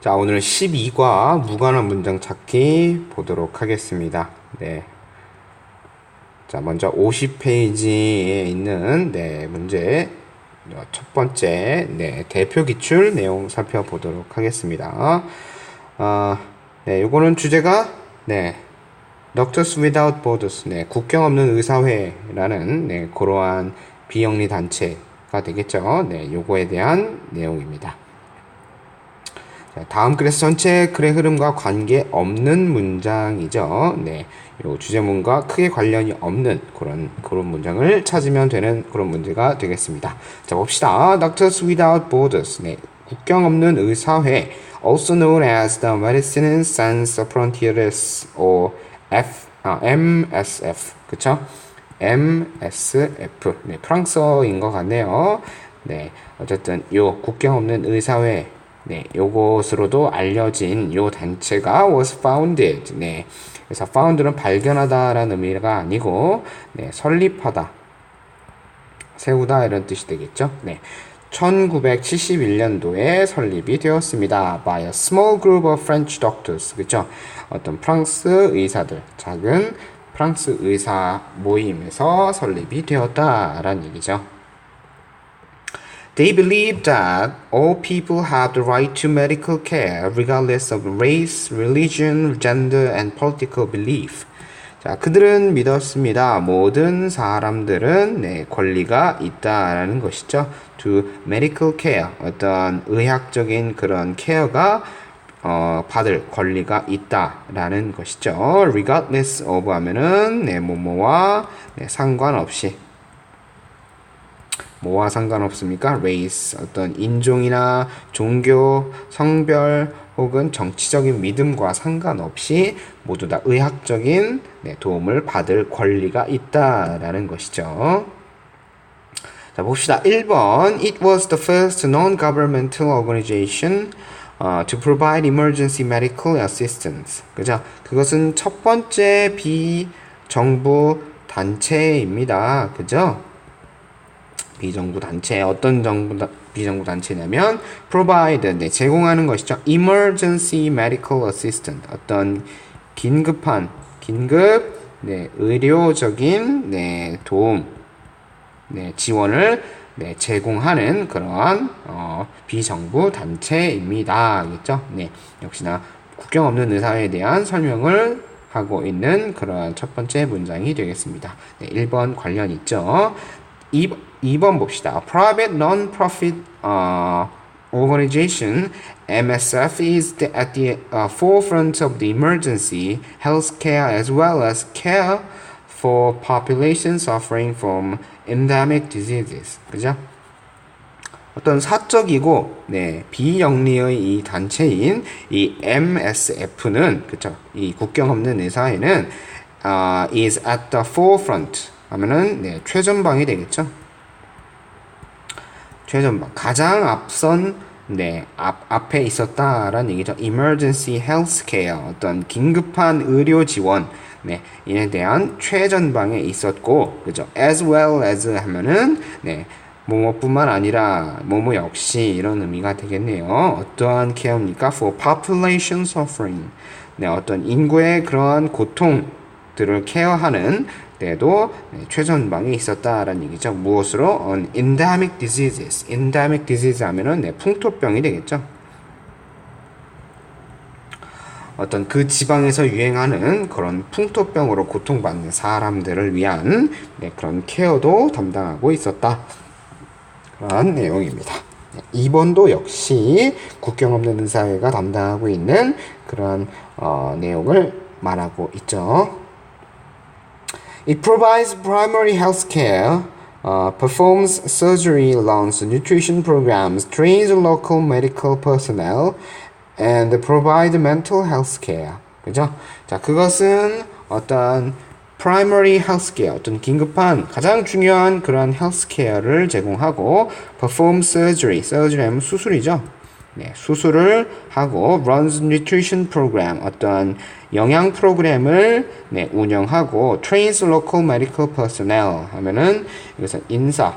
자, 오늘은 12과 무관한 문장 찾기 보도록 하겠습니다. 네. 자, 먼저 50페이지에 있는 네, 문제 첫 번째 네, 대표 기출 내용 살펴보도록 하겠습니다. 어, 네, 요거는 주제가 네. Doctors Without Borders, 네, 국경 없는 의사회라는 네, 그러한 비영리 단체가 되겠죠. 네, 요거에 대한 내용입니다. 자, 다음 글에서 전체 글의 흐름과 관계 없는 문장이죠. 네, 요 주제문과 크게 관련이 없는 그런 그런 문장을 찾으면 되는 그런 문제가 되겠습니다. 자, 봅시다. Doctors Without Borders, 네, 국경 없는 의사회, also known as the Medicine Sans Frontières or F, 아, MSF, 그쵸? MSF, 네, 프랑스어인 것 같네요. 네, 어쨌든 요 국경 없는 의사회, 네, 요것으로도 알려진 요 단체가 was founded, 네, 그래서 found는 발견하다라는 의미가 아니고, 네, 설립하다, 세우다 이런 뜻이 되겠죠. 네. 1971년도에 설립이 되었습니다. by a small group of French doctors. 그죠? 어떤 프랑스 의사들, 작은 프랑스 의사 모임에서 설립이 되었다라는 얘기죠. They believe that all people have the right to medical care regardless of race, religion, gender, and political belief. 자, 그들은 믿었습니다. 모든 사람들은 네, 권리가 있다라는 것이죠. To medical care, 어떤 의학적인 그런 케어가 어, 받을 권리가 있다라는 것이죠. Regardless of 하면은 네, 뭐뭐와 네, 상관없이 뭐와 상관없습니까? race 어떤 인종이나 종교, 성별 혹은 정치적인 믿음과 상관없이 모두 다 의학적인 네, 도움을 받을 권리가 있다라는 것이죠. 자, 봅시다. 1번. It was the first non-governmental organization uh, to provide emergency medical assistance. 그죠? 그것은 첫 번째 비정부 단체입니다. 그죠? 비정부 단체 어떤 정부 비정부 단체냐면 provide 네, 제공하는 것이죠. emergency medical assistant 어떤 긴급한 긴급 네, 의료적인 네, 도움 네, 지원을 네, 제공하는 그러한 어, 비정부 단체입니다. 알겠죠? 네, 역시나 국경 없는 의사에 대한 설명을 하고 있는 그러한 첫 번째 문장이 되겠습니다. 네, 1번 관련 있죠. 2, 2번 봅시다. Private non-profit uh, organization MSF is the, at the uh, forefront of the emergency health care as well as care for population suffering from endemic diseases. 그죠? 어떤 사적이고 네, 비영리의 이 단체인 이 MSF는 그죠? 이 국경 없는 의사회는 uh, is at the forefront 하면은 네, 최전방이 되겠죠. 최전방 가장 앞선 네, 앞, 앞에 있었다라는 얘기죠. emergency health care 어떤 긴급한 의료 지원 네, 이에 대한 최전방에 있었고 그죠. as well as 하면은 네, 뭐뭐뿐만 아니라 뭐뭐 역시 이런 의미가 되겠네요. 어떠한 케어입니까? for population suffering. 네, 어떤 인구의 그러한 고통들을 케어하는 때도 최전방에 있었다라는 얘기죠. 무엇으로? on endemic diseases. endemic disease 하면은 네, 풍토병이 되겠죠. 어떤 그 지방에서 유행하는 그런 풍토병으로 고통받는 사람들을 위한 네, 그런 케어도 담당하고 있었다. 그런 내용입니다. 2번도 역시 국경 없는 의사회가 담당하고 있는 그런 어, 내용을 말하고 있죠. It provides primary health care, uh, performs surgery, runs nutrition programs, trains local medical personnel, and provide mental health care. 그죠? 자, 그것은 어떤 primary health care, 어떤 긴급한 가장 중요한 그런 health care를 제공하고 perform surgery, surgery 하면 수술이죠. 네, 수술을 하고 runs nutrition program 어떤 영양 프로그램을 네, 운영하고 trains local medical personnel 하면은 이것은 인사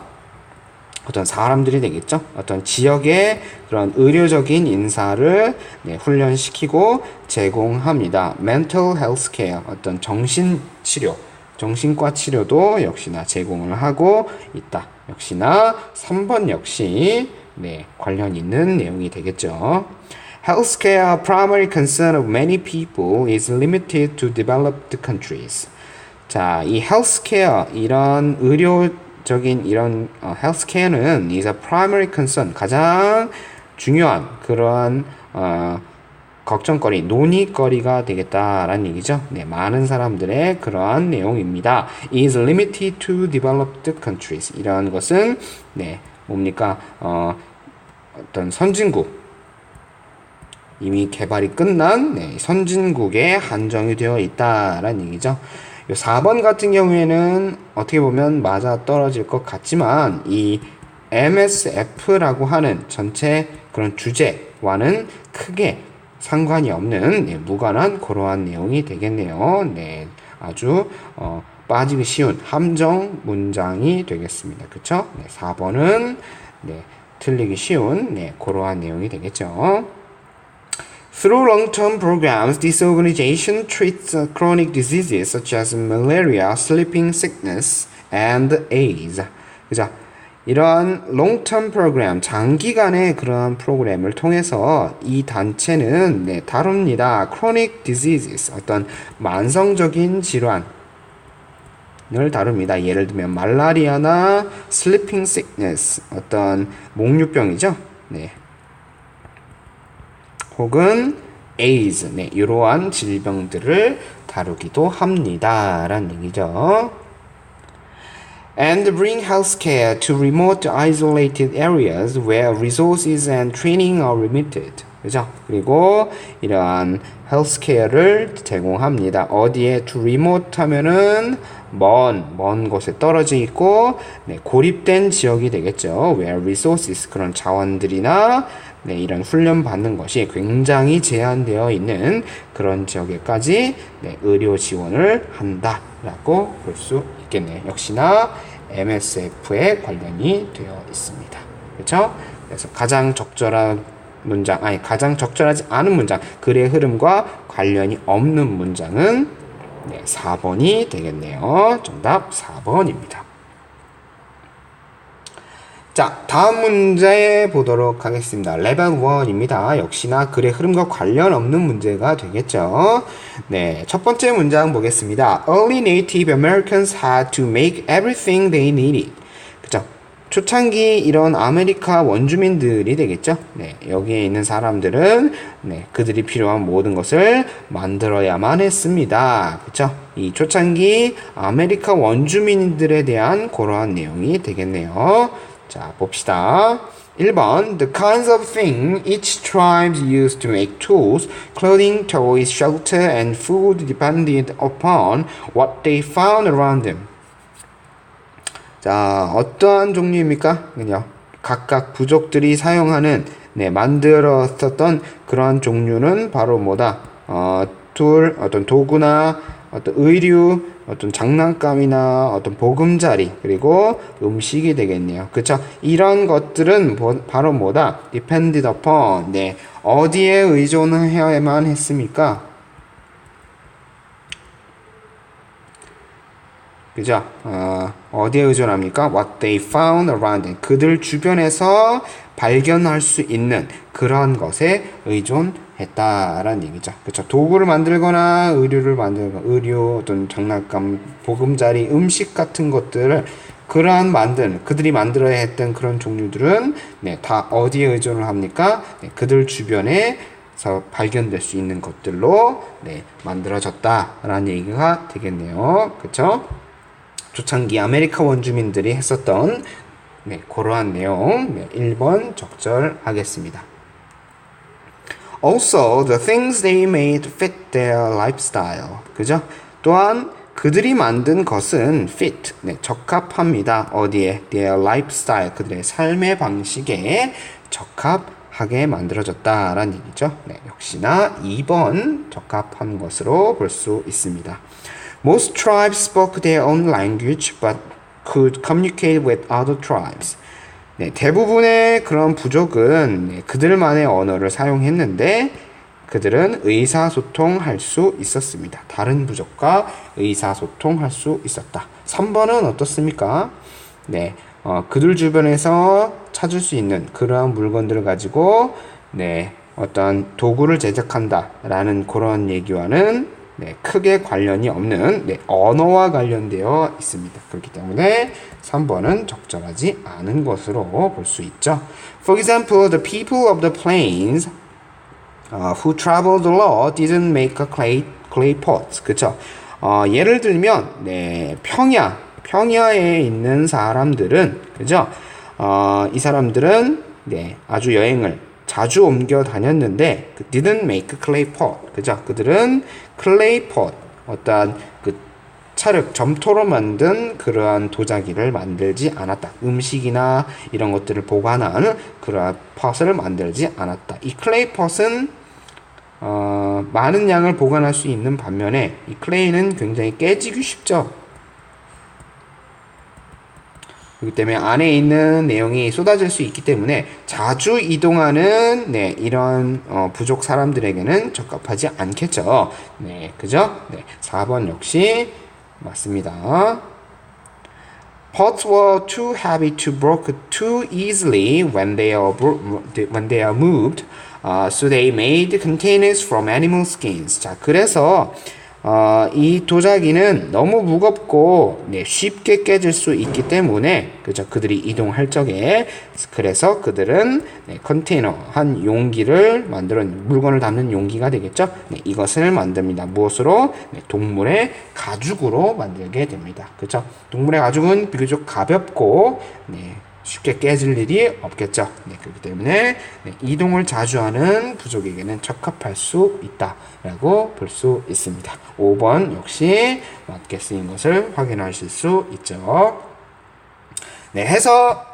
어떤 사람들이 되겠죠. 어떤 지역의 그런 의료적인 인사를 네, 훈련시키고 제공합니다. mental health care 어떤 정신 치료, 정신과 치료도 역시나 제공을 하고 있다. 역시나 3번 역시 네, 관련 있는 내용이 되겠죠. Healthcare primary concern of many people is limited to developed countries. 자, 이 healthcare 이런 의료적인 이런 어, healthcare는 is a primary concern 가장 중요한 그러한 어, 걱정거리, 논의거리가 되겠다라는 얘기죠. 네, 많은 사람들의 그러한 내용입니다. is limited to developed countries. 이런 것은 네, 뭡니까? 어, 어떤 선진국 이미 개발이 끝난 네, 선진국에 한정이 되어 있다라는 얘기죠. 요 4번 같은 경우에는 어떻게 보면 맞아 떨어질 것 같지만 이 MSF라고 하는 전체 그런 주제와는 크게 상관이 없는 네, 무관한 그러한 내용이 되겠네요. 네, 아주 어, 빠지기 쉬운 함정 문장이 되겠습니다. 그렇죠? 네, 4번은 네, 틀리기 쉬운 네, 그러한 내용이 되겠죠. Through long-term programs, this organization treats uh, chronic diseases such as malaria, sleeping sickness, and AIDS. 그죠? 이러한 long-term program, 장기간의 그러한 프로그램을 통해서 이 단체는 네, 다룹니다. chronic diseases, 어떤 만성적인 질환, 을 다룹니다. 예를 들면 말라리아나 sleeping sickness 어떤 목류병이죠. 네. 혹은 AIDS, 네, 이러한 질병들을 다루기도 합니다라는 얘기죠. And bring healthcare to remote isolated areas where resources and training are limited. 그죠? 그리고 이러한 헬스케어를 제공합니다. 어디에 to remote 하면은 먼, 먼 곳에 떨어져 있고, 네, 고립된 지역이 되겠죠. where resources, 그런 자원들이나, 네, 이런 훈련 받는 것이 굉장히 제한되어 있는 그런 지역에까지 네, 의료 지원을 한다라고 볼 수 있겠네요. 역시나 MSF에 관련이 되어 있습니다. 그렇죠? 그래서 가장 적절한 문장, 아니 가장 적절하지 않은 문장, 글의 흐름과 관련이 없는 문장은 네, 4번이 되겠네요. 정답 4번입니다. 자, 다음 문제 보도록 하겠습니다. 레벨 1입니다. 역시나 글의 흐름과 관련 없는 문제가 되겠죠. 네, 첫 번째 문장 보겠습니다. Early Native Americans had to make everything they needed. 초창기 이런 아메리카 원주민들이 되겠죠. 네, 여기에 있는 사람들은 네, 그들이 필요한 모든 것을 만들어야만 했습니다. 그렇죠? 이 초창기 아메리카 원주민들에 대한 그러한 내용이 되겠네요. 자, 봅시다. 1번 The kinds of things each tribe used to make tools, clothing, toys, shelter, and food depended upon what they found around them. 자, 어떠한 종류입니까? 그냥 각각 부족들이 사용하는 네, 만들었었던 그러한 종류는 바로 뭐다? 어, 툴, 어떤 도구나 어떤 의류, 어떤 장난감이나 어떤 보금자리 그리고 음식이 되겠네요. 그렇죠? 이런 것들은 뭐, 바로 뭐다? depended upon. 네. 어디에 의존해야만 했습니까? 그죠? 어, 어디에 의존합니까? What they found around them. 그들 주변에서 발견할 수 있는 그런 것에 의존했다라는 얘기죠. 그렇죠. 도구를 만들거나 의류를 만들거나 의류 어떤 장난감, 보금자리, 음식 같은 것들을 그러한 만든 그들이 만들어야 했던 그런 종류들은 네, 다 어디에 의존을 합니까? 네, 그들 주변에서 발견될 수 있는 것들로 네, 만들어졌다라는 얘기가 되겠네요. 그렇죠? 초창기 아메리카 원주민들이 했었던 네, 그러한 내용 네, 1번 적절하겠습니다. Also, the things they made fit their lifestyle. 그죠? 또한 그들이 만든 것은 fit, 네, 적합합니다. 어디에? their lifestyle, 그들의 삶의 방식에 적합하게 만들어졌다라는 얘기죠. 네, 역시나 2번 적합한 것으로 볼 수 있습니다. Most tribes spoke their own language, but could communicate with other tribes. 네, 대부분의 그런 부족은 네, 그들만의 언어를 사용했는데 그들은 의사소통할 수 있었습니다. 다른 부족과 의사소통할 수 있었다. 3번은 어떻습니까? 네, 어, 그들 주변에서 찾을 수 있는 그러한 물건들을 가지고 네, 어떤 도구를 제작한다라는 그런 얘기와는 네, 크게 관련이 없는 네, 언어와 관련되어 있습니다. 그렇기 때문에 3번은 적절하지 않은 것으로 볼 수 있죠. For example, the people of the plains uh, who traveled a lot didn't make a clay clay pot. 그쵸? 어, 예를 들면 네, 평야 평야에 있는 사람들은 그죠? 어, 이 사람들은 네, 아주 여행을 자주 옮겨 다녔는데 그 didn't make clay pot. 그죠? 그들은 pot 어떠한 그 찰흙 점토로 만든 그러한 도자기를 만들지 않았다. 음식이나 이런 것들을 보관하는 그러한 폿을 만들지 않았다. 이 클레이 폿은 어, 많은 양을 보관할 수 있는 반면에 이 클레이는 굉장히 깨지기 쉽죠. 그렇기 때문에 안에 있는 내용이 쏟아질 수 있기 때문에 자주 이동하는 네, 이런 어, 부족 사람들에게는 적합하지 않겠죠. 네, 그죠? 네, 4번 역시 맞습니다. Pots were too heavy to break too easily when they are when they are moved, uh, so they made containers from animal skins. 자, 그래서 어, 이 도자기는 너무 무겁고 네, 쉽게 깨질 수 있기 때문에 그죠 그들이 이동할 적에 그래서 그들은 네, 컨테이너 한 용기를 만들어 물건을 담는 용기가 되겠죠? 네, 이것을 만듭니다. 무엇으로? 네, 동물의 가죽으로 만들게 됩니다. 그죠 동물의 가죽은 비교적 가볍고 네, 쉽게 깨질 일이 없겠죠. 네, 그렇기 때문에 네, 이동을 자주 하는 부족에게는 적합할 수 있다라고 볼 수 있습니다. 5번 역시 맞게 쓰인 것을 확인하실 수 있죠. 네, 해서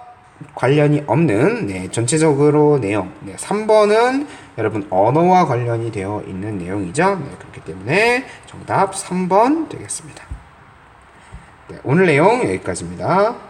관련이 없는 네, 전체적으로 내용. 네, 3번은 여러분 언어와 관련이 되어 있는 내용이죠. 네, 그렇기 때문에 정답 3번 되겠습니다. 네, 오늘 내용 여기까지입니다.